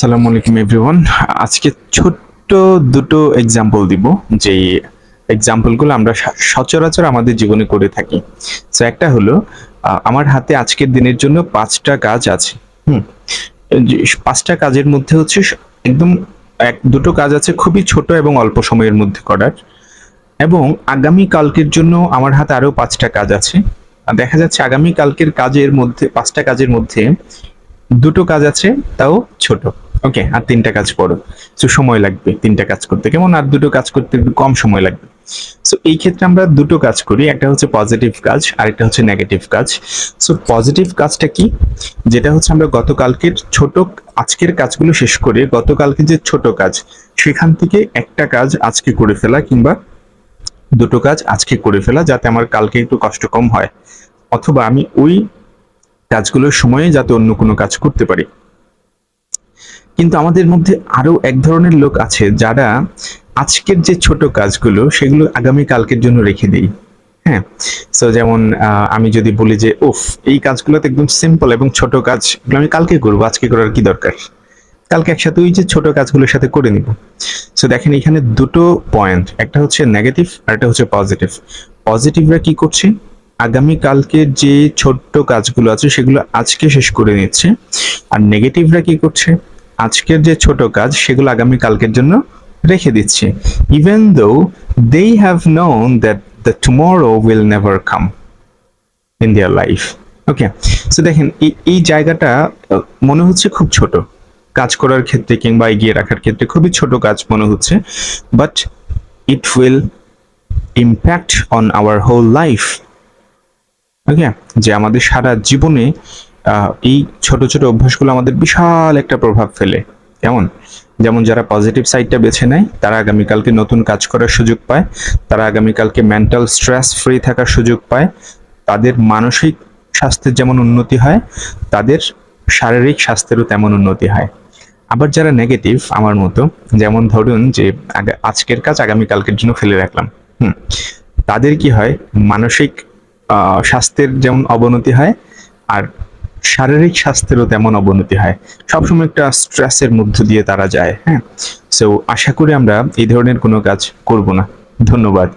সালামু আলাইকুম এভরিওয়ান আজকে ছোট্ট দুটো এক্সাম্পল দিব যে এক্সাম্পলগুলো আমরা সচরাচর আমাদের জীবনে করে থাকি। সো একটা হলো আমার হাতে আজকের দিনের জন্য পাঁচটা কাজ আছে। হুম? পাঁচটা কাজের মধ্যে হচ্ছে একদম এক, দুটো কাজ আছে খুবই ছোট এবং অল্প সময়ের মধ্যে করার। এবং আগামী কালকের জন্য আমার হাতে আরও পাঁচটা কাজ আছে। দেখা যাচ্ছে আগামী কালকের কাজের মধ্যে, পাঁচটা কাজের মধ্যে দুটো কাজ আছে, তাও ছোট। ওকে আর তিনটা কাজ করো। সো সময় লাগবে তিনটা কাজ করতে। কেমন? আর দুটো কাজ করতে কম সময় লাগবে। সো এই ক্ষেত্রে আমরা দুটো কাজ করি। একটা হচ্ছে পজিটিভ কাজ আর একটা হচ্ছে নেগেটিভ কাজ। সো পজিটিভ কাজটা কি? যেটা হচ্ছে আমরা গতকালকের ছোট আজকের কাজগুলো শেষ করে গতকালকে যে ছোট কাজ, সেখান থেকে একটা কাজ আজকে করে ফেলা কিংবা দুটো কাজ আজকে করে ফেলা যাতে আমার কালকে একটু কষ্ট কম হয়। অথবা আমি ওই কাজগুলোর সময়ে যাতে অন্য কোনো কাজ করতে পারি। কিন্তু আমাদের মধ্যে আরও এক ধরনের লোক আছে যারা আজকের যে ছোট কাজগুলো সেগুলো আগামী কালকের জন্য রেখে দেই। হ্যাঁ? সো যেমন আমি যদি বলি যে, উফ, এই কাজগুলো তো একদম সিম্পল এবং ছোট কাজ আমি কালকে করব, আজকে করার কি দরকার? কালকে একসাথে ওই যে ছোট কাজগুলোর সাথে করে নিব। সো দেখেন এখানে দুটো পয়েন্ট একটা হচ্ছে নেগেটিভ আর একটা হচ্ছে পজিটিভ পজিটিভরা কি করছে? আগামী কালকের যে ছোট্ট কাজগুলো আছে সেগুলো আজকে শেষ করে নিচ্ছে। আর নেগেটিভরা কি করছে? আজকের যে ছোট কাজ, সেগুলো আগামী কালকের জন্য রেখে দিচ্ছে। Even though they have known that the tomorrow will never come in their life okay so দেখেন, এই জায়গাটা মনে হচ্ছে খুব ছোট। কাজ করার ক্ষেত্রে কিংবা এগিয়ে রাখার ক্ষেত্রে খুবই ছোট কাজ মনে হচ্ছে। But it will impact on our whole life okay যে আমাদের সারা জীবনে এই ছোট ছোট অভ্যাসগুলো আমাদের বিশাল একটা প্রভাব ফেলে। কেমন? যেমন যারা পজিটিভ সাইডটা বেছে নেয়, তারা আগামীকালকে নতুন কাজ করার সুযোগ পায়, তারা আগামীকালকে মেন্টাল স্ট্রেস ফ্রি থাকার সুযোগ পায়। তাদের মানসিক স্বাস্থ্যের যেমন উন্নতি হয়, তাদের শারীরিক স্বাস্থ্যেরও তেমন উন্নতি হয়। আবার যারা নেগেটিভ আমার মতো, যেমন ধরুন যে আজকের কাজ আগামীকালকের জন্য ফেলে রাখলাম, হুম। তাদের কি হয়? মানসিক স্বাস্থ্যের যেমন অবনতি হয়, আর শারীরিক স্বাস্থ্যেরও তেমন অবনতি হয়। সবসময় একটা স্ট্রেসের মধ্য দিয়ে তারা যায় হ্যাঁ? সো আশা করি আমরা এই ধরনের কোনো কাজ করব না। ধন্যবাদ।